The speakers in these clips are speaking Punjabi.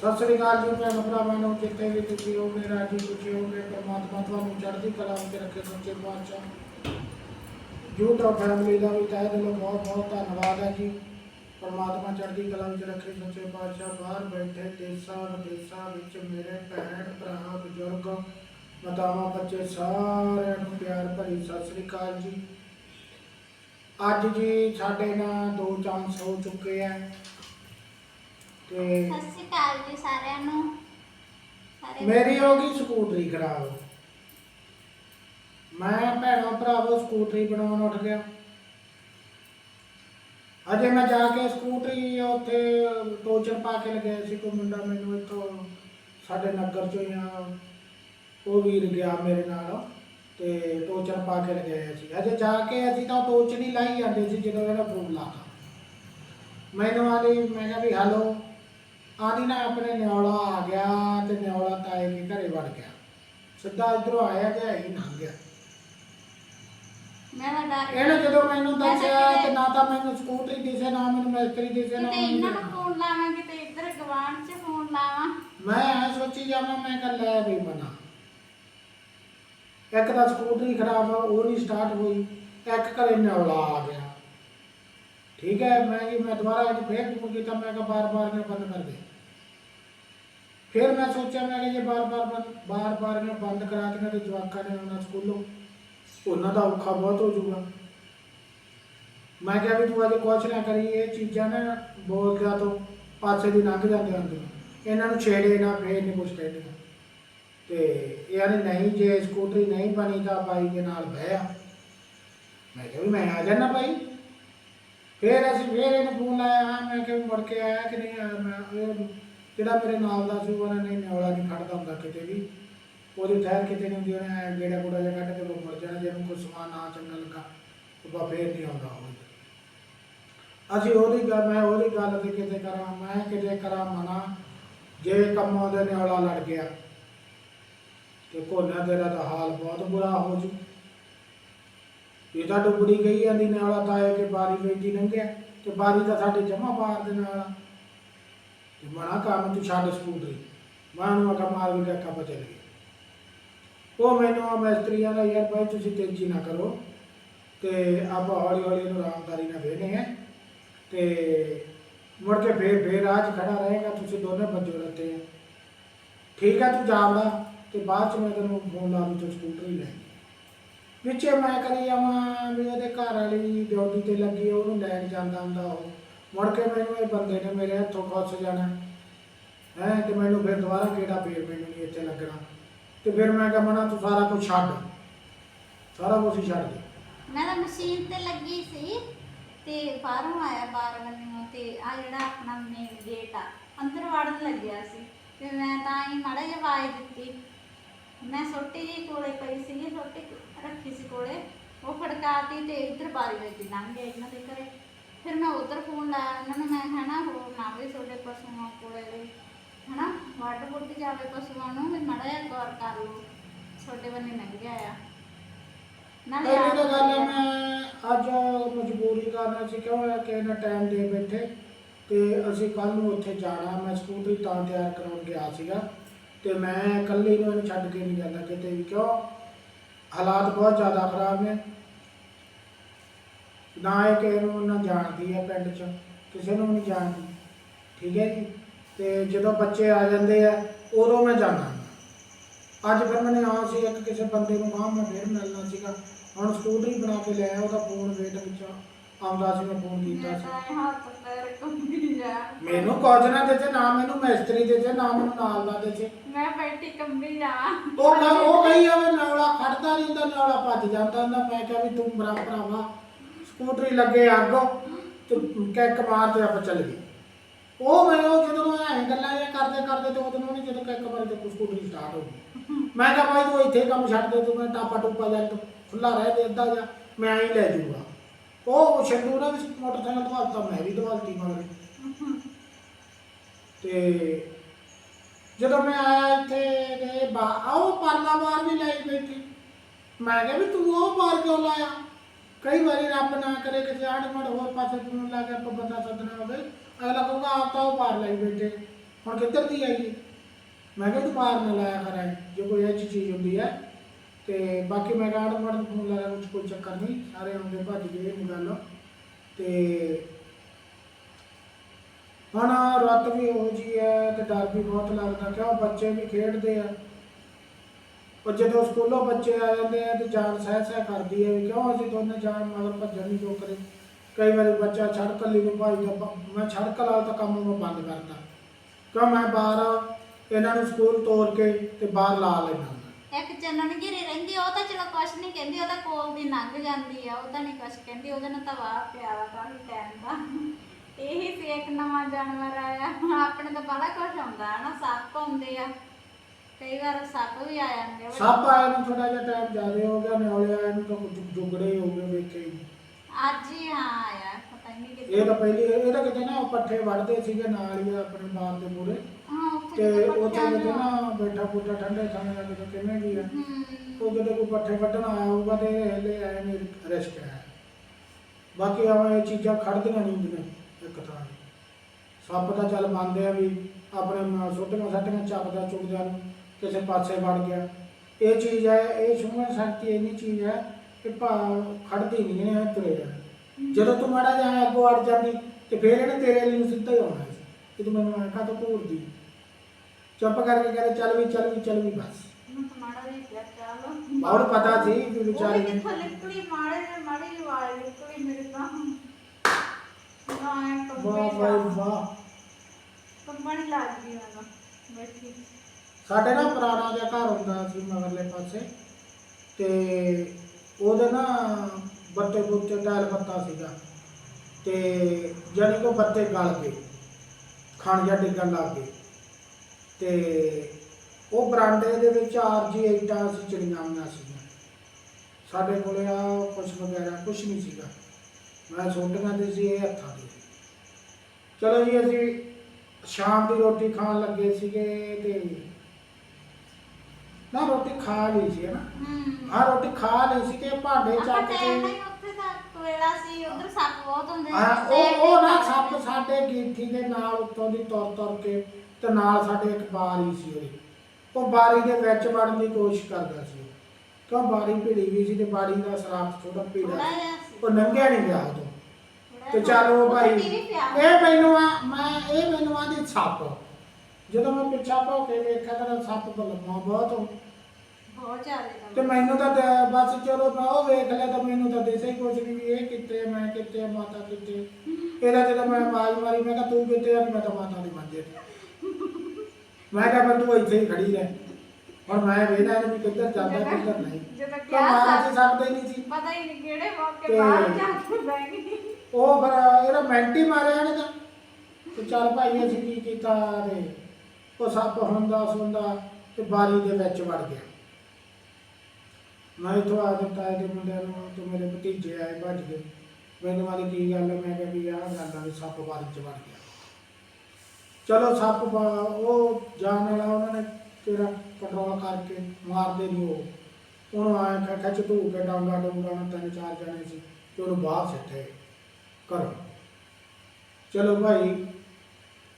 ਸਤਿ ਸ੍ਰੀ ਅਕਾਲ ਜੀ ਭੈਣ ਭਰਾਵਾਂ ਨੂੰ, ਜਿੱਥੇ ਵੀ ਤੁਸੀਂ ਹੋਗੇ ਰਾਜੀ ਖੁਸ਼ੀ ਹੋਗੇ ਪਰਮਾਤਮਾ ਤੁਹਾਨੂੰ ਚੜ੍ਹਦੀ ਕਲਾ ਵਿੱਚ ਰੱਖੇ, ਸੱਚੇ ਪਾਤਸ਼ਾਹ। YouTube ਫੈਮਿਲੀ ਦਾ ਵੀ ਤਹਿ ਦਿਲੋਂ ਬਹੁਤ ਬਹੁਤ ਧੰਨਵਾਦ ਹੈ ਜੀ। ਪਰਮਾਤਮਾ ਚੜ੍ਹਦੀ ਕਲਾ ਵਿੱਚ ਰੱਖੇ, ਸੱਚੇ ਪਾਤਸ਼ਾਹ, ਬਾਹਰ ਬੈਠੇ ਦੇਸਾਂ, ਵਿਦੇਸਾਂ ਵਿੱਚ ਮੇਰੇ ਭੈਣ ਭਰਾ, ਬਜ਼ੁਰਗ, ਮਾਤਾਵਾਂ, ਬੱਚੇ ਸਾਰਿਆਂ ਨੂੰ ਪਿਆਰ ਭਰੀ ਸਤਿ ਸ੍ਰੀ ਅਕਾਲ ਜੀ। ਅੱਜ ਜੀ ਸਾਡੇ ਨਾਲ ਦੋ ਚਾਂਸ ਹੋ ਚੁੱਕੇ ਆ ਤੇ ਸਤਿ ਸ਼੍ਰੀ ਅਕਾਲ ਜੀ ਸਾਰਿਆਂ ਨੂੰ। ਸਾਰੇ ਮੇਰੀ ਹੋ ਗਈ ਸਕੂਟਰੀ ਖਰਾਬ। ਮੈਂ ਭੈਣੋ ਭਰਾਵੋ ਸਕੂਟਰੀ ਬਣਾਉਣ ਉੱਠ ਗਿਆ। ਅਜੇ ਮੈਂ ਜਾ ਕੇ ਸਕੂਟਰੀ ਉੱਥੇ ਟੋਚਰ ਪਾ ਕੇ ਲਗਾਇਆ ਸੀ ਕੋਈ ਮੁੰਡਾ ਮੈਨੂੰ ਇੱਥੋਂ ਸਾਡੇ ਨਗਰ ਚੋਂ ਆ ਉਹ ਵੀਰ ਗਿਆ ਮੇਰੇ ਨਾਲ ਤੇ ਟੋਚਰ ਪਾ ਕੇ ਲਗਾਇਆ ਸੀ। ਅਜੇ ਜਾ ਕੇ ਅਸੀਂ ਤਾਂ ਟੋਚ ਨਹੀਂ ਲਾਈ ਜਾਂਦੇ ਸੀ ਜਦੋਂ ਇਹਦਾ ਫੋਨ ਲਾਤਾ। ਮੈਨੂੰ ਆਦੀ ਮੈਂ ਕਿਹਾ ਵੀ ਹੈਲੋ ਆਦੀ ਨਾ ਆਪਣੇ ਨਿਆਲਾ ਆ ਗਿਆ ਤੇ ਨਿਆਲਾ ਤਾਏ ਦੇ ਘਰੇ ਵੜ ਗਿਆ। ਸਿੱਧਾ ਇਧਰੋਂ ਆਇਆ ਤੇ ਆਈ ਲੰਘ ਗਿਆ। ਮੈਂ ਤਾਂ ਡਰ ਇਹਨੇ ਜਦੋਂ ਮੈਨੂੰ ਤਾਂ ਦੱਸਿਆ ਤੇ ਨਾ ਤਾਂ ਮੈਨੂੰ ਸਕੂਟਰੀ ਦਿਸੇ ਨਾ ਮੈਨੂੰ ਮਿਸਤਰੀ ਦਿਸੇ ਨਾ ਮੈਨੂੰ ਇਹਨਾਂ ਨੂੰ ਫੋਨ ਲਾਵਾਂ ਕਿਤੇ ਇੱਧਰ ਗਵਾਂਢ 'ਚ ਫੋਨ ਲਾਵਾਂ? ਮੈਂ ਐ ਸੋਚੀ ਜਾਵਾਂ ਮੈਂ ਕਰ ਲੈ ਵੀ ਮਨਾ। ਇੱਕ ਤਾਂ ਸਕੂਟਰੀ ਖਰਾਬ ਆ ਉਹ ਨਹੀਂ ਸਟਾਰਟ ਹੋਈ। ਇੱਕ ਘਰੇ ਨਿਆਲਾ ਆ ਗਿਆ। ਠੀਕ ਹੈ, ਮੈਂ ਕਿ ਮੈਂ ਦੁਬਾਰਾ ਅੱਜ ਫੇਰ ਫੋਨ ਕੀਤਾ, ਮੈਂ ਕਿਹਾ ਬਾਰ-ਬਾਰ ਨੇ ਬੰਦ ਕਰ ਦੇ ਫਿਰ ਮੈਂ ਸੋਚਿਆ, ਮੈਂ ਕਿ ਜੇ ਬਾਰ-ਬਾਰ ਬਾਰ-ਬਾਰ ਨੇ ਬੰਦ ਕਰਾ ਦਿੱਤੀਆਂ ਤੇ ਜਵਾਕਾਂ ਨੇ ਆਉਣਾ ਸਕੂਲੋਂ? ਉਹਨਾਂ ਦਾ ਔਖਾ ਬਹੁਤ ਹੋ ਜਾਊਗਾ। ਮੈਂ ਕਿਹਾ ਵੀ ਤੂੰ ਅੱਜ ਕੁਛ ਨਾ ਕਰੀ, ਇਹ ਚੀਜ਼ਾਂ ਨਾ ਬੋਲਦਿਆਂ ਤੋਂ ਪਾਸੇ ਦੀ ਲੰਘ ਜਾਂਦੇ ਹੁੰਦੇ ਇਹਨਾਂ ਨੂੰ ਛੇੜੇ ਨਾ, ਫੇਰ ਨਹੀਂ ਕੁਛ ਕਹਿੰਦੇ। ਤੇ ਇਹ ਨਹੀਂ, ਜੇ ਸਕੂਟਰੀ ਨਹੀਂ ਬਣੀ ਤਾਂ ਬਾਈ ਦੇ ਨਾਲ ਬਹਿ ਆ। ਮੈਂ ਕਿਹਾ ਵੀ ਮੈਂ ਆ ਜਾਣਾ ਬਾਈ। ਫੇਰ ਅਸੀਂ ਫਿਰ ਇਹਨੂੰ ਫੋਨ ਲਾਇਆ ਮੈਂ ਕਿ ਮੁੜ ਕੇ ਆਇਆ ਕਿ ਨਹੀਂ ਆਇਆ? ਮੈਂ ਇਹ ਜਿਹੜਾ ਮੇਰੇ ਨਾਲ ਦਾ ਸੀ, ਉਹਨੇ ਨਹੀਂ ਨਿਆਲਾ ਨਹੀਂ ਖੜਦਾ ਹੁੰਦਾ ਕਿਤੇ ਵੀ। ਉਹਦੀ ਠਹਿਰ ਕਿਤੇ ਨਹੀਂ ਹੁੰਦੀ, ਉਹਨੇ ਗੇੜਾ ਗੂੜਾ ਜਿਹਾ ਕੱਢ ਕੇ ਉਹ ਮੁੜ ਜਾਣਾ, ਜੇ ਉਹਨੂੰ ਕੋਈ ਸਮਾਨ ਨਾ ਚੰਗਾ ਲੱਗਾ, ਉਹ ਫੇਰ ਨਹੀਂ ਆਉਂਦਾ ਉਹ। ਅਸੀਂ ਉਹਦੀ ਗੱਲ, ਮੈਂ ਉਹਦੀ ਗੱਲ ਤੇ ਕਿਤੇ ਕਰਾਂ, ਮੈਂ ਕਿਤੇ ਕਰਾਂ ਮਨਾ, ਜੇ ਕੰਮ ਉਹਦੇ ਨਿਆਲਾ ਲੜ ਗਿਆ। ਤੇ ਕੋਨਾ ਤੇਰਾ ਤਾਂ ਹਾਲ ਬਹੁਤ ਬੁਰਾ ਹੋ ਜੂ। ਇਹ ਤਾਂ ਡੁੱਬੜੀ ਗਈ ਜਾਂਦੀ ਨਿਆਲਾ ਤਾਂ ਆਇਆ ਕਿ ਬਾਰੀ ਵੇਚੀ ਲੰਘਿਆ, ਤੇ ਬਾਰੀ ਤਾਂ ਸਾਡੇ ਜਮਾ ਬਾਹਰ ਦੇ ਨਾਲ ਆ। ਤੇ ਮਨਾ ਕੰਮ ਤੂੰ ਛੱਡ ਸਕੂਟਰੀ। ਮੈਂ ਉਹਨੂੰ ਆਖਿਆ, ਮਾਰ ਵੀ ਕੱਕਾ ਪਾ ਚੱਲ ਗਿਆ ਉਹ ਮੈਨੂੰ ਆ ਮਿਸਤਰੀਆਂ ਦਾ ਯਾਰ ਭਾਈ, ਤੁਸੀਂ ਤੇਜ਼ੀ ਨਾ ਕਰੋ। ਤੇ ਆਪਾਂ ਹੌਲੀ ਹੌਲੀ ਇਹਨੂੰ ਆਰਾਮਦਾਰੀ ਨਾਲ ਵੇਹਨੇ ਆ ਤੇ ਮੁੜ ਕੇ ਫੇਰ ਫੇਰ ਰਾਹ 'ਚ ਖੜਾ ਰਹੇਗਾ, ਤੁਸੀਂ ਦੋਨੇ ਬੰਦੇ ਰੱਤੇ ਆ। ਠੀਕ ਆ, ਤੂੰ ਜਾਵੜਾ ਤੇ ਬਾਅਦ ਚ ਮੈਂ ਤੈਨੂੰ ਫੋਨ ਲਾ ਦੂੰ, ਤੇ ਸਕੂਟਰ ਹੀ ਲੈ। ਵਿੱਚੇ ਮੈਂ ਕਰੀ ਜਾਵਾਂ ਵੀ ਉਹਦੇ ਘਰ ਵਾਲੀ ਡਿਊਟੀ ਤੇ ਲੱਗੀ ਆ, ਉਹਨੂੰ ਲੈਣ ਜਾਂਦਾ ਹੁੰਦਾ ਉਹ। ਮੁੜ ਕੇ ਮੈਨੂੰ ਇਹ ਬੰਦੇ ਨੇ ਮੇਰੇ ਹੱਥੋਂ ਖੁੱਸ ਜਾਣਾ। ਹੈ ਤੇ ਮੈਨੂੰ ਫਿਰ ਦੁਬਾਰਾ ਕਿਹੜਾ ਫੇਰ ਮੈਨੂੰ ਨਹੀਂ ਇੱਥੇ ਲੱਗਣਾ। ਤੇ ਫਿਰ ਮੈਂ ਕਿਹਾ ਮਨਾ ਤੂੰ ਸਾਰਾ ਕੁਝ ਛੱਡ। ਸਾਰਾ ਕੁਝ ਹੀ ਛੱਡ ਦੇ। ਮੈਂ ਤਾਂ ਮਸ਼ੀਨ ਤੇ ਲੱਗੀ ਸੀ ਤੇ ਬਾਹਰੋਂ ਆਇਆ ਬਾਹਰ ਮੈਨੂੰ ਤੇ ਆ ਜਿਹੜਾ ਆਪਣਾ ਮੇਨ ਗੇਟ ਆ ਅੰਦਰ ਵੜਨ ਲੱਗਿਆ ਸੀ। ਤੇ ਮੈਂ ਤਾਂ ਹੀ ਮਾੜਾ ਜਿਹਾ ਆਵਾਜ਼ ਦਿੱਤੀ। ਮੈਂ ਛੋਟੀ ਜਿਹੀ ਕੋਲੇ ਪਈ ਸੀਗੀ ਛੋਟੀ ਰੱਖੀ ਸੀ ਕੋਲੇ ਉਹ ਫੜਕਾਤੀ ਤੇ ਇੱਧਰ ਬਾਰੀ ਵਿੱਚ ਲੰਘ ਗਿਆ ਇਹਨਾਂ ਦੇ ਘਰੇ। ਫਿਰ ਮੈਂ ਉਧਰ ਫੋਨ ਲਾਇਆ ਇਹਨਾਂ ਨੂੰ ਮੈਂ ਹਨਾ ਹੋਰ ਨਾ ਵੀ ਤੁਹਾਡੇ ਪਸ਼ੂਆਂ ਕੋਲੇ ਵੀ ਹਨਾ ਵੱਢ ਵੁੱਢ ਜਾਵੇ ਪਸ਼ੂਆਂ ਨੂੰ ਵੀ ਮਾੜਾ ਜਿਹਾ ਗੌਰ ਕਰ ਲਓ ਛੋਟੇ ਬੰਨੇ ਲੰਘ ਗਿਆ ਆ। ਨਾਲੇ ਪਹਿਲੀ ਤਾਂ ਆਪ ਗੱਲ ਹੈ ਮੈਂ ਅੱਜ ਮਜਬੂਰੀ ਕਾਰਨ ਅਸੀਂ ਕਿਉਂ ਹੈ ਕਿ ਇਹਨਾਂ ਟਾਈਮ ਦੇ ਬੈਠੇ? ਤੇ ਅਸੀਂ ਕੱਲ ਨੂੰ ਉੱਥੇ ਜਾਣਾ ਮੈਂ ਸਕੂਟਰੀ ਤਾਂ ਤਿਆਰ ਕਰਾਉਣ ਗਿਆ ਸੀਗਾ ਤੇ ਮੈਂ ਇਕੱਲੇ ਨੂੰ ਇਹਨੂੰ ਛੱਡ ਕੇ ਨਹੀਂ ਜਾਂਦਾ ਕਿਤੇ ਵੀ। ਕਿਉਂ? ਹਾਲਾਤ ਬਹੁਤ ਜ਼ਿਆਦਾ ਖਰਾਬ ਨੇ। ਨਾ ਇਹ ਕਿਸੇ ਨੂੰ ਨਾ ਜਾਣਦੀ ਹੈ ਪਿੰਡ 'ਚ, ਕਿਸੇ ਨੂੰ ਨਹੀਂ ਜਾਣਦੀ। ਠੀਕ ਹੈ ਜੀ? ਤੇ ਜਦੋਂ ਬੱਚੇ ਆ ਜਾਂਦੇ ਆ, ਉਦੋਂ ਮੈਂ ਜਾਣਾ ਅੱਜ ਫਿਰ ਮੈंने ਆ ਸੀ, ਇੱਕ ਕਿਸੇ ਬੰਦੇ ਨੂੰ ਕਹਾ ਮੈਂ ਫਿਰ ਮਿਲਣਾ ਸੀਗਾ। ਹੁਣ ਸਕੂਟਰੀ ਬਣਾ ਕੇ ਲਿਆਇਆ ਉਹਦਾ ਫੋਨ ਵੇਟ ਵਿੱਚ ਆਉਂਦਾ ਸੀ ਮੈਂ ਫੋਨ ਕੀਤਾ ਮੈਂ ਸੀ ਇਹ ਹੱਥ ਪੈਰ ਕੰਬੀ ਜਾ ਮੈਨੂੰ ਕੁਝ ਨਾ ਦੇ ਨਾ ਮੈਨੂੰ ਮਿਸਤਰੀ ਦੇ ਤੇ ਨਾ ਮੈਨੂੰ ਨਾਲ ਨਾ ਦੇ ਮੈਂ ਬੈਠੀ ਕੰਬੀ ਜਾ ਉਹ ਕਹ ਉਹ ਕਹੀ ਆ ਵੀ ਨੌਲਾ ਖੜਦਾ ਨਹੀਂ ਹੁੰਦਾ ਨੌਲਾ ਭੱਜ ਜਾਂਦਾ ਹੁੰਦਾ। ਮੈਂ ਕਿਹਾ ਵੀ ਤੂੰ ਬਰਾ ਭਰਾਵਾ ਸਕੂਟਰੀ ਲੱਗੇ ਅੱਗੋਂ ਤੇ ਕਿੱਕ ਮਾਰ ਤੇ ਆਪਾਂ ਚੱਲ ਗਏ। ਉਹ ਮੈਂ ਉਹ ਜਦੋਂ ਐ ਗੱਲਾਂ ਇਹ ਕਰਦੇ ਕਰਦੇ ਤੇ ਉਦੋਂ ਨਹੀਂ ਜਦੋਂ ਕਿੱਕ ਮਾਰੀ ਤੇ ਸਕੂਟਰੀ ਸਟਾਰਟ ਹੋ ਗਈ। ਮੈਂ ਕਿਹਾ ਭਾਈ ਤੂੰ ਇੱਥੇ ਕੰਮ ਛੱਡ ਦੇ ਤੂੰ ਮੈਂ ਟਾਪਾ ਟੂਪਾ ਜਾ ਤੂੰ ਖੁੱਲਾ ਰਹਿ ਦੇ ਅੱਧਾ ਜਾ ਮੈਂ ਆਈ ਲੈ ਜਾਊਗਾ। ਉਹ ਛੱਡੂ ਨਾ ਵੀ ਮੋਟਰਸਾਈਕਲ ਦਵਾਲਤਾ ਮੈਂ ਵੀ ਦਵਾਲਤੀ ਮਗਰ ਤੇ ਜਦੋਂ ਮੈਂ ਆਇਆ ਇੱਥੇ ਤੇ ਬਾ ਆਓ ਪਰਲਾ ਬਾਰ ਵੀ ਲਾਈ ਬੈਠੀ। ਮੈਂ ਕਿਹਾ ਵੀ ਤੂੰ ਉਹ ਬਾਰ ਕਿਉਂ ਲਾਇਆ? ਕਈ ਵਾਰੀ ਰੱਬ ਨਾ ਕਰੇ ਕਿ ਆੜ ਮੜ ਹੋਰ ਪਾਸੇ ਤੂੰ ਲਾ ਕੇ ਆਪਾਂ ਬੰਦਾ ਸੱਦਣਾ ਹੋਵੇ ਅਗਲਾ ਕਹੂਗਾ ਆਪ ਤਾਂ ਉਹ ਬਾਰ ਲਾਈ ਬੈਠੇ। ਹੁਣ ਕਿੱਧਰ ਦੀ ਆਈਏ ਮੈਂ ਕਿਹਾ ਤੂੰ ਬਾਹਰ ਨਾ ਲਾਇਆ ਕਰ ਜੇ ਕੋਈ ਜਿਹੀ ਚੀਜ਼ ਹੁੰਦੀ ਹੈ। ਤੇ ਬਾਕੀ ਮੈਂ ਕਿਹਾ ਆੜ ਮੜ ਫੋਨ ਲਾਇਆ ਕੁਝ ਕੋਈ ਚੱਕਰ ਨਹੀਂ। ਸਾਰੇ ਆਉਂਦੇ ਭੱਜ ਗਏ ਇਹ ਗੱਲ ਤੇ ਹੁਣ ਰਾਤ ਵੀ ਹੋ ਜੀ ਹੈ ਤੇ ਡਰ ਵੀ ਬਹੁਤ ਲੱਗਦਾ, ਕਿਉਂ? ਬੱਚੇ ਵੀ ਖੇਡਦੇ ਆ। ਉਹ ਜਦੋਂ ਸਕੂਲੋਂ ਬੱਚੇ ਆ ਜਾਂਦੇ ਆ ਤੇ ਜਾਨ ਸਹਿ ਸਹਿ ਕਰਦੀ ਹੈ ਵੀ ਕਿਉਂ ਅਸੀਂ ਦੋਨੇ ਜਾਨ ਮਗਰ ਭੱਜਣ ਨਹੀਂ। ਕਰੇ ਕਈ ਵਾਰੀ ਬੱਚਾ ਛੜਕ ਲਈ ਨੂੰ ਭਾਈ ਦਾ ਮੈਂ ਛੜਕ ਲਾ ਤਾਂ ਕੰਮ ਨੂੰ ਬੰਦ ਕਰਦਾ। ਕਿਉਂ? ਮੈਂ ਬਾਹਰ ਇਹਨਾਂ ਨੂੰ ਸਕੂਲ ਤੋਰ ਕੇ ਤੇ ਬਾਹਰ ਲਾ ਲੈਣਾ ਇੱਕ ਚੰਨਣ ਘਿਰੇ ਰਹਿੰਦੀ ਉਹ ਤਾਂ ਚਲੋ ਕੁਛ ਨਹੀਂ ਕਹਿੰਦੀ ਉਹਦਾ ਕੋਲ ਦੀ ਲੰਘ ਜਾਂਦੀ ਆ ਉਹ ਤਾਂ ਨਹੀਂ ਕੁਛ ਕਹਿੰਦੀ ਉਹਦੇ ਨਾਲ ਤਾਂ ਵਾਹ ਪਿਆਰਾ ਕਾਫੀ ਟਾਈਮ ਦਾ। ਇਹੀ ਸੀ ਇੱਕ ਨਵਾਂ ਜਾਨਵਰ ਆਇਆ ਆਪਣੇ ਤਾਂ ਬੜਾ ਕੁਛ ਆਉਂਦਾ ਹੈ ਨਾ ਸੱਪ ਆਉਂਦੇ ਆ। ਕਈ ਵਾਰ ਸੱਪ ਵੀ ਆ ਜਾਂਦੇ ਆ। ਸੱਪ ਆਏ ਨੂੰ ਥੋੜਾ ਜਿਹਾ ਟਾਈਮ ਜ਼ਿਆਦਾ ਹੋ ਗਿਆ ਨਿਆਲੇ ਆਏ ਨੂੰ ਤਾਂ ਕੁਝ ਜੁਗੜੇ ਹੀ ਗਏ ਵੇਖੇ ਹੀ। ਅੱਜ ਹੀ ਹਾਂ ਆਇਆ ਪਤਾ ਨਹੀਂ ਕਿੱਥੇ। ਇਹ ਤਾਂ ਪਹਿਲੀ ਇਹ ਤਾਂ ਕਿਤੇ ਨਾ ਉਹ ਪੱਠੇ ਵੜਦੇ ਸੀਗੇ ਨਾਲ ਹੀ ਆਪਣੇ ਬਾਰ ਦੇ ਮੂਰੇ ਹਾਂ ਉੱਥੇ ਤੇ ਕਿਤੇ ਉੱਥੇ ਪੱਠਿਆਂ ਕਿਤੇ ਨੂੰ- ਬੈਠਾ ਬੁੱਢਾ ਠੰਡੇ ਥਾਂ ਦਾ ਕਿਤੇ ਕਿਵੇਂ ਵੀ ਆ ਹੂੰ। ਉਹ ਕਿਤੇ ਕੋਈ ਪੱਠੇ ਵੱਢਣ ਆਇਆ ਹੋਊਗਾ ਤੇ ਹਲੇ ਆਏ ਨੇ ਰਿਸਕ ਹੈ। ਬਾਕੀ ਆਵੇਂ ਇਹ ਚੀਜ਼ਾਂ ਖੜਦੀਆਂ ਨਹੀਂ ਹੁੰਦੀਆਂ ਇੱਕ ਥਾਂ ਤੇ। ਸੱਪ ਤਾਂ ਚੱਲ ਮੰਨਦੇ ਆ ਵੀ ਆਪਣੇ ਮ- ਛੋਟੀਆਂ ਛੱਟੀਆਂ ਚੱਕਦਾ ਨੂੰ ਕਿਸੇ ਪਾਸੇ ਵੜ ਗਿਆ। ਇਹ ਚੀਜ਼ ਹੈ ਇਹ ਸ਼ੁੰਗਣ ਸ਼ਕਤੀ ਇੰਨੀ ਚੀਜ਼ ਹੈ ਕਿ ਭਾ ਖੜਦੀ ਨਹੀਂ ਇਹਨੇ ਐਂ ਤੁਰੇ ਜਾਣਾ ਜਦੋਂ ਤੂੰ ਮਾੜਾ ਜਿਹਾ ਅੱਗੋਂ ਅੜ ਜਾਂਦੀ ਤੇ ਫੇਰ ਇਹਨੇ ਤੇਰੇ ਲਈ ਨੂੰ ਸਿੱਧਾ ਹੀ ਆਉਣਾ ਸੀ। ਕਿ ਤੂੰ ਮੈਨੂੰ ਆਖਾ ਤਾਂ ਘੂਰਦੀ। ਚੁੱਪ ਕਰਕੇ ਕਹਿੰਦੇ ਚੱਲ ਵੀ ਚੱਲ ਵੀ ਚੱਲ ਵੀ ਬਸ। ਮੈਨੂੰ ਤਾਂ ਮਾੜਾ ਜਿਹਾ ਚੱਲ ਪਤਾ ਸੀ ਉਹ ਵਿਚਾਰੀ ਵੀ ਨੇ। ਕਿੱਥੋਂ ਨਿਕਲੀ ਮਾੜੇ ਜਿਹੇ ਮਾੜੀ ਜਿਹੀ ਆਵਾਜ਼ ਨਿਕਲੀ ਮੇਰੇ ਤਾਂ। ਨਾ ਵਾਹ ਵਾਹ ਵਾਹ। ਕੰਪਨੀ ਲੱਗ ਗਈ ਮੈਨੂੰ ਬੈਠੀ। ਸਾਡੇ ਨਾ ਪੁਰਾਣਾ ਜਿਹਾ ਘਰ ਹੁੰਦਾ ਸੀ ਮਗਰਲੇ ਪਾਸੇ ਤੇ ਉਹਦੇ ਨਾ ਬੱਤੇ ਬੁੱਤੇ ਟਾਇਲ ਪੱਤਾ ਸੀਗਾ। ਤੇ ਜਾਨੀ ਕੋ ਬੱਤੇ ਗਲ ਗਏ ਖਾਣ ਜਾਂ ਡਿੱਗਣ ਲੱਗ ਗਏ। ਤੇ ਉਹ ਬਰਾਂਡੇ ਦੇ ਵਿੱਚ ਆਰਜੀ ਇੱਟਾਂ ਸੀ ਚਿੜੀਆਂ ਹੋਈਆਂ ਸੀਗੀਆਂ। ਸਾਡੇ ਕੋਲੇ ਆ ਕੁਛ ਵਗੈਰਾ ਕੁਛ ਨਹੀਂ ਸੀਗਾ। ਮੈਂ ਸੋਟੀਆਂ ਦੇ ਸੀ ਇਹ ਹੱਥਾਂ ਦੇ। ਸੀ ਚਲੋ ਜੀ ਅਸੀਂ ਸ਼ਾਮ ਦੀ ਰੋਟੀ ਖਾਣ ਲੱਗੇ ਸੀਗੇ ਤੇ ਨਾ ਰੋਟੀ ਖਾ ਲਈ ਸੀ ਨਾ ਹੂੰ। ਰੋਟੀ ਖਾ ਲਈ ਸੀ ਕਿ ਭਾਂਡੇ ਚੱਕ ਕੇ ਨਹੀਂ ਉੱਥੇ ਤਾਂ ਕੋਇਲਾ ਸੀ ਉਧਰ ਸੱਪ ਬਹੁਤ ਹੁੰਦੇ ਸੀ, ਉਹ ਉਹ ਨਾ ਸੱਪ ਸਾਡੇ ਗੀਠੀ ਦੇ ਨਾਲ ਉੱਤੋਂ ਦੀ ਤੁਰ ਤੁਰ ਕੇ ਤੇ ਨਾਲ ਸਾਡੇ ਇੱਕ ਬਾਰੀ ਸੀ ਉਹਦੀ ਉਹ ਬਾਰੀ ਦੇ ਵਿੱਚ ਵੜਨ ਦੀ ਕੋਸ਼ਿਸ਼ ਕਰਦਾ ਸੀ। ਕਿਉਂ ਬਾਰੀ ਭਿੜੀ ਵੀ ਸੀ ਤੇ ਬਾਰੀ ਦਾ ਸਰਾਖ ਥੋੜਾ ਭੀੜਾ। ਜਿਹਾ ਸੀ। ਉਹ ਨੰਗਿਆ ਨਹੀਂ ਗਿਆ ਉਦੋਂ ਤੇ। ਚੱਲ ਉਹ ਭਾਈ। ਇਹ ਮੈਨੂੰ ਆ ਮੈਂ ਇਹ ਮੈਨੂੰ ਆਂਦੀ ਸੱਪ। ਜਦੋਂ ਮੈਂ ਪਿੱਛਾ ਭੌ ਕੇ ਵੇਖਿਆ ਤਾਂ ਸੱਪ ਤਾਂ ਲੰਮਾ ਬਹੁਤ ਹੋ। ਬਹੁਤ ਜ਼ਿਆਦਾ ਤੇ ਮੈਨੂੰ ਤਾਂ ਦ- ਬਸ ਚਲੋ ਮੈਂ ਉਹ ਵੇਖ ਲਿਆ ਤਾਂ ਮੈਨੂੰ ਤਾਂ ਦਿਸੇ ਹੀ ਕੁਝ ਨਹੀਂ ਵੀ ਇਹ ਕਿੱਥੇ ਆ, ਮੈਂ ਕਿੱਥੇ ਆ, ਮਾਤਾ ਕਿੱਥੇ ਆ। ਇਹਦਾ ਜਦੋਂ ਮੈਂ ਆਵਾਜ਼ ਮਾਰੀ ਮੈਂ ਕਿਹਾ ਤੂੰ ਕਿੱਥੇ ਆ? ਮੈਂ ਤਾਂ ਮਾਤਾ ਦੀ ਮੰਜੇ ਤੇ। ਮੈਂ ਕਿਹਾ ਪਰ ਤੂੰ ਇੱਥੇ ਹੀ ਖੜੀ ਰਹਿ। ਹੁਣ ਮੈਂ ਵੇਖਦਾ ਇਹਨੂੰ ਵੀ ਕਿੱਧਰ ਜਾਂਦਾ ਕਿੱਧਰ ਨਹੀਂ। ਜਦੋਂ ਕਿਹਾ ਸਕਦਾ ਹੀ ਨਹੀਂ ਸੀ। ਪਤਾ ਹੀ ਨਹੀਂ ਕਿਹੜੇ ਮੌਕੇ ਤੇ- ਬਾਹਰ ਜਾ ਕੇ ਬਹਿ ਗਈ ਉਹ ਫਿਰ ਇਹਦਾ ਮੈਂਟੀ ਮਾਰਿਆ ਨੇ ਤਾਂ। ਤੇ ਚੱਲ ਭਾਈ ਅਸੀਂ ਕੀ ਕੀਤਾ ਤੇ ਉਹ ਸੱਪ ਹੁੰਦਾ ਸੁੰਦਾ ਤੇ ਬਾਰੀ ਦੇ ਵਿੱਚ ਵੜ ਗਿਆ। ਮੈਂ ਇੱਥੋਂ ਆ ਦਿੱਤਾ ਇਹਦੇ ਮੁੰਡਿਆਂ ਨੂੰ ਤੇ ਮੇਰੇ ਭਤੀਜੇ ਆਏ ਭੱਜ ਗਏ। ਮੈਨੂੰ ਵਾਲੀ ਕੀ ਗੱਲ ਮੈਂ ਕਿਹਾ ਵੀ ਆਹ ਗੱਲ ਆ ਵੀ ਸੱਪ ਬਾਰੀ ਚ ਵੜ ਗਿਆ। ਚਲੋ ਸੱਪ ਬਾ- ਉਹ ਜਾਣ ਵਾਲਾ ਉਹਨਾਂ ਨੇ ਤੇਰਾ ਕੰਟਰੋਲ ਕਰਕੇ ਮਾਰਦੇ ਨਹੀਂ ਉਹ ਉਹਨੂੰ ਆਇਆ ਖਿੱਚ ਖਿੱਚ ਧੂ ਕੇ ਡਾਂਗਾ ਡੂੰਗਾ ਨਾਲ ਤਿੰਨ ਚਾਰ ਜਣੇ ਸੀ ਤੇ ਉਹਨੂੰ ਬਾਹਰ ਸਿੱਟੇ ਕਰੋ ਚਲੋ ਭਾਈ,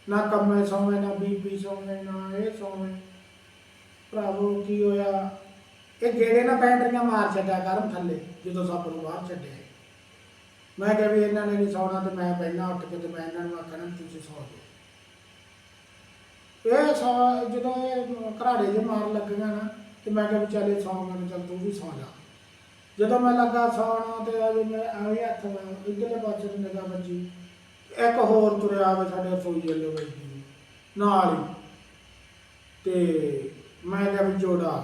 ਨਾ ਕੰਮੇ ਸੌਵੇਂ, ਨਾ ਬੀਬੀ ਸੌਵੇਂ, ਨਾ ਇਹ ਸੌਵੇਂ। ਭਰਾਵੋ, ਕੀ ਹੋਇਆ? ਇਹ ਗੇੜੇ ਨਾ ਬੈਟਰੀਆਂ ਮਾਰ ਛੱਡਿਆ ਕਰਨ ਥੱਲੇ, ਜਦੋਂ ਸੱਪ ਨੂੰ ਬਾਹਰ ਛੱਡਿਆ। ਮੈਂ ਕਿਹਾ ਵੀ ਇਹਨਾਂ ਨੇ ਨਹੀਂ ਸੌਣਾ ਤੇ ਮੈਂ ਪਹਿਲਾਂ ਉੱਠ ਕੇ ਤੇ ਮੈਂ ਇਹਨਾਂ ਨੂੰ ਆਖਣਾ ਵੀ ਤੁਸੀਂ ਸੌ ਜਾਓ। ਇਹ ਜਦੋਂ ਇਹ ਘਰਾੜੇ ਜੇ ਮਾਰ ਲੱਗੀਆਂ ਨਾ, ਤੇ ਮੈਂ ਕਿਹਾ ਵੀ ਚੱਲ ਇਹ ਸੌਂ ਮੈਂ ਚੱਲ ਤੂੰ ਵੀ ਸੌਂ ਜਾ। ਜਦੋਂ ਮੈਂ ਲੱਗਾ ਸੌਣ ਤੇ ਅਜੇ ਮੈਂ ਆਏ ਹੱਥ ਇਧਰਲੇ ਪਾਸੇ ਨੂੰ ਨਿਗਾਹ ਵੱਜੀ, ਇੱਕ ਹੋਰ ਤੁਰਿਆ ਆਵੇ ਸਾਡੇ ਰਸੋਈ ਵੱਲੋਂ ਵੱਜੀ ਨਾਲ ਹੀ। ਤੇ ਮੈਂ ਕਿਹਾ ਵੀ ਜੋੜਾ।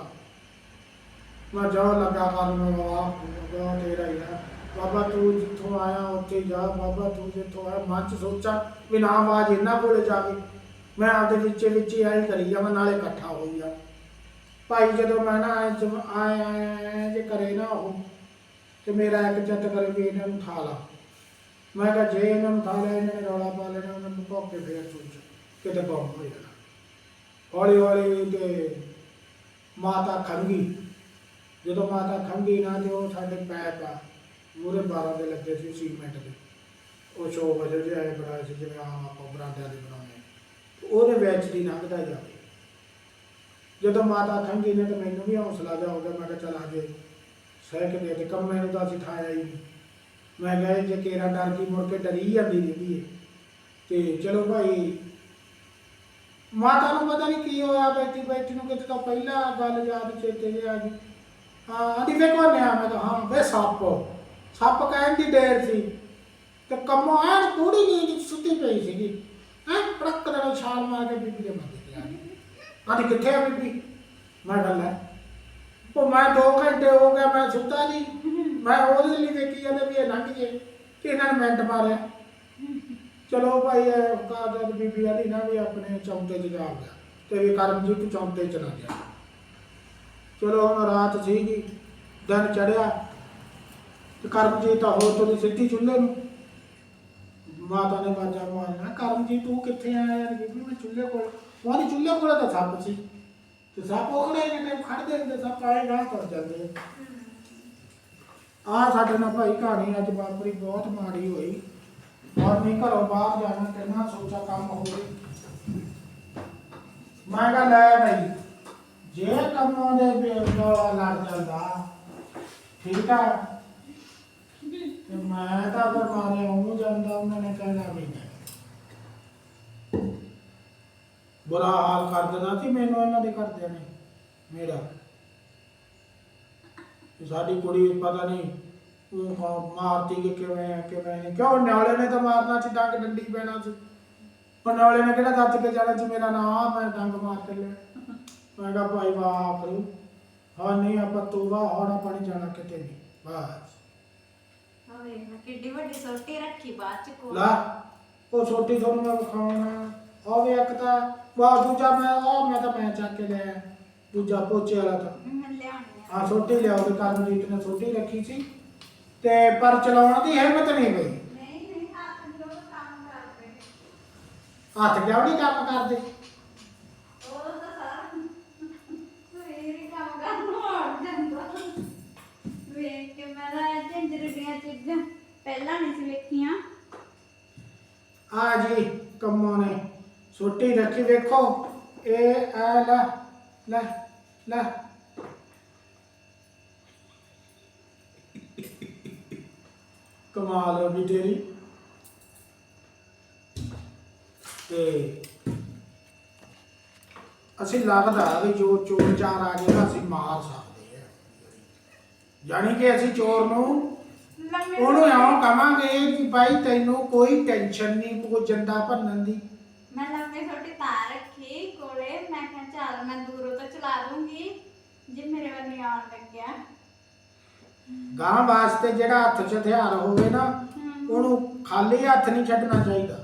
ਮੈਂ ਜਾ ਲੱਗਾ ਕਰਨ ਮੈਂ ਬਾਬਾ ਤੇਰਾ ਹੀ ਆ। ਬਾਬਾ ਤੂੰ ਜਿੱਥੋਂ ਆਇਆ, ਉੱਥੇ ਜਾ, ਬਾਬਾ ਤੂੰ ਜਿੱਥੋਂ ਆਇਆ, ਮਨ ਚ ਸੋਚਾਂ ਵੀ ਨਾ ਆਵਾਜ਼ ਇਹਨਾਂ ਕੋਲੇ ਜਾਵੇ। ਮੈਂ ਆਪਦੇ ਵਿੱਚ ਵਿੱਚ ਹੀ ਆਈ ਕਰੀ ਜਾਵਾਂ, ਨਾਲੇ ਇਕੱਠਾ ਹੋਈ ਜਾ। ਭਾਈ ਜਦੋਂ ਮੈਂ ਨਾ ਆਏ ਜਮ- ਆਏ ਜੇ ਕਰੇ ਨਾ ਉਹ, ਤੇ ਮੇਰਾ ਇੱਕ ਚਿੱਤ ਕਰੇ ਵੀ ਇਹਨਾਂ ਨੂੰ ਠਾ ਲਾ। ਮੈਂ ਕਿਹਾ ਜੇ ਇਹਨਾਂ ਨੂੰ ਠਾ ਲਿਆ, ਇਹਨਾਂ ਨੇ ਰੌਲਾ ਪਾ ਲੈਣਾ, ਉਹਨਾਂ ਨੂੰ ਭੌਕੇ ਫੇਰ ਸੋਚ ਕਿਤੇ ਬੰਬ ਹੋ ਜਾਣਾ। ਹੌਲੀ ਹੌਲੀ ਤੇ ਮਾਤਾ ਖੰਗੀ ਜਦੋਂ ਮਾਤਾ ਖੰਗੀ ਨਾ ਤੇ ਉਹ ਸਾਡੇ ਪੈਪ ਆ ਮੂਰੇ 12 ਦੇ ਲੱਗੇ ਸੀ ਸੀਮੈਂਟ ਦੇ। ਉਹ ਸ਼ੋ ਵਜੇ ਜਿਹੇ ਆਏ ਬਣਾ ਸੀ ਜਿਵੇਂ ਆਮ ਆਪਾਂ ਬਰਾਂਡਿਆਂ ਦੇ ਬਣਾਉਂਦੇ ਉਹਦੇ ਵਿੱਚ ਦੀ ਲੰਘਦਾ ਜਾਵੇ ਜਦੋਂ ਮਾਤਾ ਖੰਗੀ ਨੇ ਤੇ ਮੈਨੂੰ ਵੀ ਹੌਸਲਾ ਜਾ ਹੋ ਗਿਆ ਮੈਂ ਕਿਹਾ ਚੱਲ ਆਗੇ ਸਹਿਕ ਦੇ ਤੇ ਕੰਮੇ ਨੂੰ ਤਾਂ ਅਸੀਂ ਹੀ ਮੈਂ ਕਿਹਾ ਜੇ ਕੇਰਾ ਡਰ ਕੀ ਮੁੜ ਕੇ ਡਰੀ ਜਾਂਦੀ ਰਹਿੰਦੀ ਹੈ ਤੇ ਚਲੋ ਭਾਈ, ਮਾਤਾ ਨੂੰ ਪਤਾ ਨਹੀਂ ਕੀ ਹੋਇਆ, ਬੈਠੀ ਬੈਠੀ ਨੂੰ ਕਿਤੇ ਤਾਂ ਪਹਿਲਾਂ ਗੱਲ ਯਾਦ ਚੇਤੇ ਜੇ ਆ ਗਈ। ਹਾਂ, ਆਂਦੀ ਵੇ ਕੋਨੇ ਆ ਮੈਂ ਤਾਂ, ਹਾਂ, ਵੇ ਸੱਪ। ਸੱਪ ਕਹਿਣ ਦੀ ਡੇਰ ਸੀ। ਤੇ ਕੰਮੋਂ ਐਨ ਪੂਰੀ ਨੀਂਦ ਸੁੱਤੀ ਪਈ ਸੀਗੀ। ਹੈ ਪੜਕ ਦੇ ਛਾਲ ਮਾਰ ਕੇ ਬੀਬੀ ਦੇ ਮੱਥੇ ਤੇ ਆ ਗਈ। ਆਂਦੀ ਕਿੱਥੇ ਆ ਬੀਬੀ? ਮੈਂ ਗੱਲ ਹੈ ਉਹ ਮੈਂ 2 ਘੰਟੇ ਹੋ ਗਏ, ਮੈਂ ਸੁੱਤਾ ਨਹੀਂ। ਮੈਂ ਉਹਦੇ ਲਈ ਵੇਖੀ ਜਾਂਦਾ ਵੀ ਇਹ ਲੰਘ ਜੇ, ਕਿ ਇਹਨਾਂ ਨੇ ਮਿੰਟ ਮਾਰਿਆ। ਚਲੋ ਭਾਈ, ਇਹ ਕਾਦਰ ਬੀਬੀ ਆਦੀ ਨਾ ਵੀ ਆਪਣੇ ਚੌਂਕੇ 'ਚ ਜਾ ਗਿਆ ਤੇ ਵੀ ਕਰਮਜੀਤ ਤੂੰ ਚੌਂਕੇ 'ਚ ਗਿਆ। ਚਲੋ ਹੁਣ ਰਾਤ ਸੀਗੀ, ਦਿਨ ਚੜਿਆ ਤੇ ਕਰਮਜੀਤ ਹੋ ਤੋਂ ਸਿੱਧੀ ਚੁੱਲ੍ਹੇ ਨੂੰ ਮਾਤਾ ਨੇ ਬਾਜਾ ਮਾਰਨਾ ਕਰਮਜੀਤ, ਤੂੰ ਕਿੱਥੇ ਆਇਆ ਯਾਰ? ਬੀਬੀ ਮੈਂ ਚੁੱਲ੍ਹੇ ਕੋਲ। ਉਹਦੀ ਚੁੱਲ੍ਹੇ ਕੋਲ ਤਾਂ ਸੱਪ ਸੀ। ਤੇ ਸੱਪ ਉਹਨੇ ਨੇ ਖੜਦੇ ਹੁੰਦੇ, ਸੱਪ ਆਏ ਗਾਂ ਤੁਰ ਜਾਂਦੇ। ਆ ਸਾਡੇ ਨਾਲ ਭਾਈ ਕਹਾਣੀ ਅੱਜ ਵਾਪਰੀ, ਬਹੁਤ ਮਾੜੀ ਹੋਈ। ਔਰ ਨਹੀਂ ਘਰੋਂ ਬਾਹਰ ਜਾਣਾ ਕਿੰਨਾ ਸੋਚਾ ਕੰਮ ਹੋਵੇ ਮੈਂ ਕਿਹਾ, ਲੈ ਭਾਈ ਜੇ ਕੰਮਾਂ ਦੇ ਬੇਗਾਲਾ ਲੜ ਜਾਂਦਾ, ਠੀਕ ਆ? ਤੇ ਮੈਂ ਤਾਂ ਅਗਰ ਮਾਰੇ ਉਹਨੂੰ ਜਾਂਦਾ ਉਹਨਾਂ ਨੇ ਕਹਿਣਾ ਵੀ ਨਹੀਂ। ਬੁਰਾ ਹਾਲ ਕਰ ਦੇਣਾ ਸੀ ਮੈਨੂੰ ਇਹਨਾਂ ਦੇ ਘਰਦਿਆਂ ਨੇ ਮੇਰਾ। ਸਾਡੀ ਕੁੜੀ ਪਤਾ ਨਹੀਂ ਉਹ ਮਾਰਤੀ ਕਿ ਕਿਵੇਂ ਆ, ਕਿਵੇਂ ਨਹੀਂ। ਕਿਉਂ ਨਿਆਲੇ ਨੇ ਤਾਂ ਮਾਰਨਾ ਸੀ ਡੰਗ ਡੰਡੀ ਪੈਣਾ ਸੀ। ਉਹ ਨਿਆਲੇ ਨੇ ਕਿਹੜਾ ਦੱਸ ਕੇ ਜਾਣਾ ਸੀ ਮੇਰਾ ਨਾਮ ਮੈਂ ਡੰਗ ਮਾਰ ਕੇ ਲਿਆ। ਮੈਂ ਕਿਹਾ ਭਾਈ ਵਾਹ ਕਰੂ ਹਾਂ ਨਹੀਂ ਆਪਾਂ ਤੋਬਾ ਹੋਣਾ ਪਾਣੀ ਜਾਣਾ ਕਿਤੇ ਨਹੀਂ ਬਸ। ਹੋਵੇ ਮੈਂ ਕਿੱਡੀ ਵੱਡੀ ਸੋਟੀ ਰੱਖੀ ਬਾਅਦ ਚ ਕੋਲ। ਲਾ ਉਹ ਛੋਟੀ ਤੁਹਾਨੂੰ ਮੈਂ ਵਿਖਾਉਣਾ ਉਹ ਵੀ ਇੱਕ ਤਾਂ ਵਾਹ ਦੂਜਾ ਮੈਂ ਉਹ ਮੈਂ ਤਾਂ ਮੈਂ ਚੱਕ ਕੇ ਲਿਆ ਦੂਜਾ ਪੋਚੇ ਵਾਲਾ ਤਾਂ। ਮੈਂ ਲਿਆਉਣੀ ਆ। ਆ ਛੋਟੀ ਲਿਆਓ ਤੇ ਕਰਮਜੀਤ ਨੇ ਛੋਟੀ ਰੱਖੀ ਸੀ। ਤੇ ਪਰ ਚਲਾਉਣ ਦੀ ਹਿੰਮਤ ਨਹੀਂ ਪਈ। ਨਹੀਂ ਨਹੀਂ ਹੱਥ ਨੂੰ ਕੰਮ ਕਰਦੇ। ਹੱਥ ਕਿਉਂ ਨਹੀਂ ਕੰਮ ਕਰਦੇ? ਆ ਜੀ ਕੰਮੋਂ ਨੇ। ਛੋਟੀ ਰੱਖੀ ਵੇਖੋ। ਇਹ ਆ ਲੈ ਲੈ ਲੈ। ਕਮਾਲ ਹੋ ਗਈ ਤੇਰੀ। ਤੇ ਅਸੀਂ ਲੱਗਦਾ ਵੀ ਜੋ ਚੋਰ ਚਾਰ ਆ ਗਏ ਨਾ, ਅਸੀਂ ਮਾਰ ਸਕਦੇ ਆ। ਯਾਨੀ ਕਿ ਅਸੀਂ ਚੋਰ ਨੂੰ ਉਹਨੂੰ ਇਉਂ ਕਵਾਂਗੇ ਕਿ ਭਾਈ ਤੈਨੂੰ ਕੋਈ ਟੈਨਸ਼ਨ ਨਹੀਂ ਕੋਈ ਜੰਦਾ ਭੰਨਣ ਦੀ। ਮੈਂ ਲੰਮੇ ਛੋਟੀ ਤਾਰ ਰੱਖੀ ਕੋਲੇ ਮੈਂ ਕਿਹਾ ਚੱਲ ਮੈਂ ਦੂਰੋਂ ਤੋਂ ਚਲਾ ਦੂੰਗੀ ਜੇ ਮੇਰੇ ਵੱਲ ਨਹੀਂ ਆਉਣ ਲੱਗਿਆ। ਗਾਂ ਵਾਸਤੇ ਜਿਹੜਾ ਹੱਥ 'ਚ ਹਥਿਆਰ ਹੋਵੇ ਨਾ ਹਮ। ਉਹਨੂੰ ਖਾਲੀ ਹੱਥ ਨਹੀਂ ਛੱਡਣਾ ਚਾਹੀਦਾ।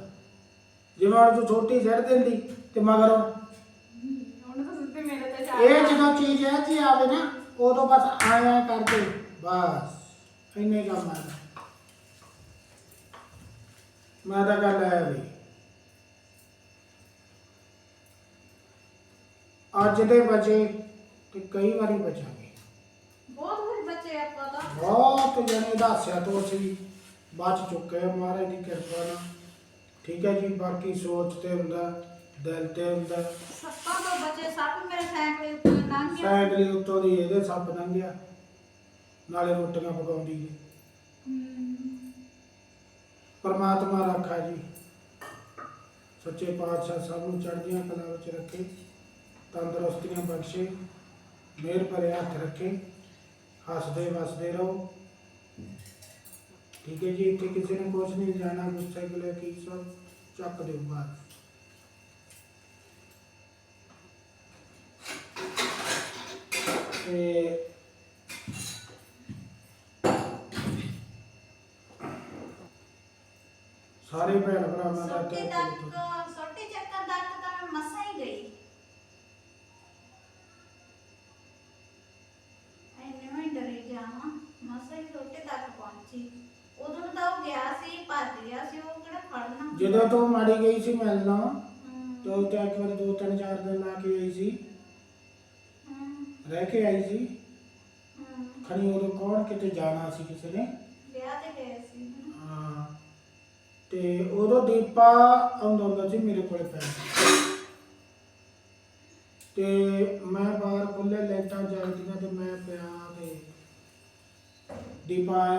ਜਿਵੇਂ ਹੁਣ ਤੂੰ ਛੋਟੀ ਸਿੱਟ ਦਿੰਦੀ ਤੇ ਮਗਰ। ਉਹਨੂੰ ਤਾਂ ਸਿੱਧੇ ਮੇਰੇ ਤੇ ਚਾੜ ਇਹ ਜਦੋਂ ਚੀਜ਼ ਇਹ ਜੀ ਆਵੇ ਨਾ ਉਦੋਂ ਬਸ ਆਇਆ ਕਰਦੇ ਬਸ। ਇੰਨੇ ਕੰਮ ਆ। ਮੈਂ ਤਾਂ ਗੱਲ ਹੈ ਵੀ ਅੱਜ ਦੇ ਬਚੇ ਤੇ ਕਈ ਵਾਰੀ ਬਚਾਂਗੇ। ਬਹੁਤ ਕੁਝ ਬਚੇ ਆਪਾਂ ਤਾਂ ਬਹੁਤ ਜਣੇ ਦੱਸਿਆ ਤੋਂ ਅਸੀਂ ਬਚ ਚੁੱਕੇ ਹਾਂ ਮਹਾਰਾਜ ਦੀ ਕਿਰਪਾ ਨਾਲ। ਠੀਕ ਹੈ ਜੀ ਬਾਕੀ ਸੋਚ ਤੇ ਹੁੰਦਾ ਦਿਲ ਤੇ ਹੁੰਦਾ। ਸੱਪਾਂ ਤੋਂ ਬਚੇ ਸੱਪ ਮੇਰੇ ਸਾਈਕਲ ਉੱਤੇ ਲੰਘ ਗਿਆ ਸਾਈਕਲੀ ਉੱਤੋਂ ਦੀ ਇਹਦੇ ਸੱਪ ਲੰਘਿਆ ਨਾਲੇ ਰੋਟੀਆਂ ਪਕਾਉਂਦੀ ਜੀ। ਪਰਮਾਤਮਾ ਰੱਖਾ ਜੀ। ਸੱਚੇ ਪਾਤਸ਼ਾਹ ਸਭ ਨੂੰ ਚੜ੍ਹਦੀਆਂ ਕਲਾ ਵਿੱਚ ਰੱਖੇ, ਤੰਦਰੁਸਤੀਆਂ ਬਖਸ਼ੇ, ਮਿਹਰ ਭਰੇ ਹੱਥ ਰੱਖੇ, ਹੱਸਦੇ ਵਸਦੇ ਰਹੋ। ਠੀਕ ਹੈ ਜੀ, ਇੱਥੇ ਕਿਸੇ ਨੂੰ ਕੁਛ ਨਹੀਂ ਜਾਣਾ, ਗੁੱਸੇ ਗੁਲੇ ਕੀ ਸਭ ਚੱਕ ਦਿਓ ਬਾਹਰ। ਤੇ ਸਾਰੇ ਭੈਣ ਭਰਾਵਾਂ ਦਾ ਸੋਟੀ ਤੱਕ ਸੋਟੀ ਚੱਕਰ ਤੱਕ ਤਾਂ ਮੈਂ ਮਸਾਂ ਹੀ ਗਈ। ਐਨੇ ਮੈਂ ਡਰੀ ਜਾਵਾਂ ਮਸਾਂ ਹੀ ਸੋਟੀ ਤੱਕ ਪਹੁੰਚੀ। ਉਦੋਂ ਤਾਂ ਉਹ ਗਿਆ ਸੀ ਭੱਜ ਗਿਆ ਸੀ ਉਹ ਕਿਹੜਾ ਫੜਨਾ ਜਦੋਂ ਤੂੰ ਮਾੜੀ ਗਈ ਸੀ ਮਿਲਣਾ ਹਮ, ਤੇ ਤਾਂ ਇੱਕ ਵਾਰ ਦੋ ਤਿੰਨ ਚਾਰ ਦਿਨ ਲਾ ਕੇ ਆਈ ਸੀ। ਹਮ, ਰਹਿ ਕੇ ਆਈ ਸੀ। ਹਮ। ਖਣੀ ਉਦੋਂ ਕੌਣ ਕਿਤੇ ਜਾਣਾ ਸੀ ਕਿਸੇ ਨੇ? ਤੇ ਉਦੋਂ ਦੀਪਾ ਆਉਂਦਾ ਹੁੰਦਾ ਸੀ ਮੇਰੇ ਕੋਲ ਪੈਸੇ। ਤੇ ਮੈਂ ਬਾਹਰ ਖੁੱਲੇ ਲੈਟਾਂ ਜਗਦੀਆਂ ਤੇ ਮੈਂ ਪਿਆ ਤੇ ਦੀਪਾ